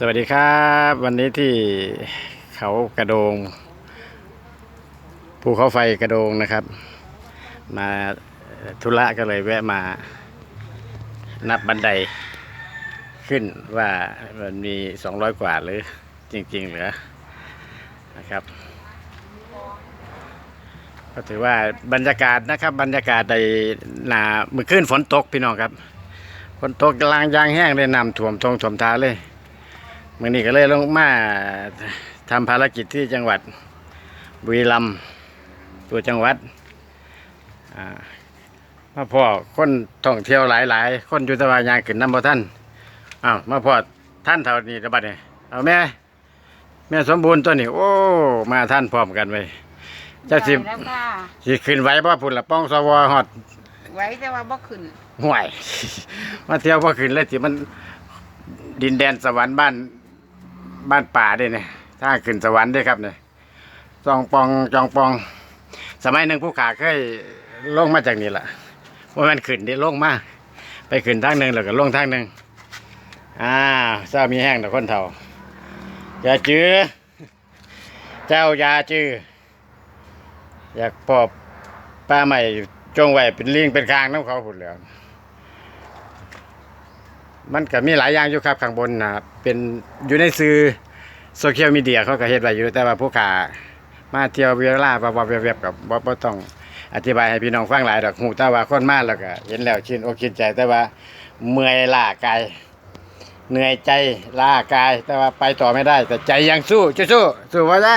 สวัสดีครับ วันนี้ที่เขากระโดงภูเขาไฟกระโดงนะครับ มาธุระก็เลยแวะมานับบันไดขึ้นว่ามันมี 200 กว่าหรือจริง ๆ เหรือนะครับ ก็ถือว่าบรรยากาศนะครับ บรรยากาศในหนาเมื่อคืนฝนตกพี่น้องครับฝนตกลางยางแห้งเลยน้ำท่วมทงท่วมทาเลย มื่อนี้ก็เลยลงมาทำภารกิจที่จังหวัดบุรีรัมย์ตัวจังหวัดอ่ามาพ่อคนท่องเที่ยวหลาย ๆ คนอยู่แตะวันยางขึ้นน้ำบ่ท่านอ้าวมาพ่อท่านเท่านี้ระบัดนี่เอาแม่ แม่สมบูรณ์ตัวนี้ โอ้ มาท่านพร้อมกันไปเจ้าสิได้แล้วค่ะสิขึ้นไหว้บ่พุ่นละป้องสวฮอดไว้แต่ว่าบ่ขึ้นห่วยมาเที่ยวพอขึ้นเลยสิมันดินแดนสวรรค์บ้าน บ้านป่าด้วยเนี่ยถ้าขึ้นสวรรค์ด้วยครับเนี่ยจองปองจองปอง สมัยหนึ่งผู้ขาเคยลงมาจากนี่แหละว่ามันขึ้นได้ลงมาไปขึ้นทางหนึ่งแล้วก็ลงทางหนึ่งอ่าเจ้ามีแห้งแต่คนเฒ่าอย่าจื้อเจ้าอย่าจื้ออยากปอบป้าใหม่จงไว้เป็นลิงเป็นคางน้ำเขาผุดแล้ว มันก็มีหลายอย่างอยู่ครับข้างบนนะเป็นอยู่ในสื่อโซเชียลมีเดียเขาก็เฮ็ดไว้อยู่แต่ว่าผู้ขามาเที่ยวเวลาบ่บ่เว็บๆกับบ่บ่ต้องอธิบายให้พี่น้องฟังหลายดอกฮู้แต่ว่าคนมาแล้วก็เห็นแล้วชินอกชินใจแต่ว่าเมื่อยล้ากายเหนื่อยใจล้ากาย แต่ว่าไปต่อไม่ได้ แต่ใจยังสู้สู้ๆสู้ว่าได้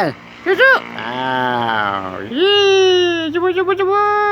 สู้ๆอ้าวยี่จุ๊บจุ๊บจุ๊บ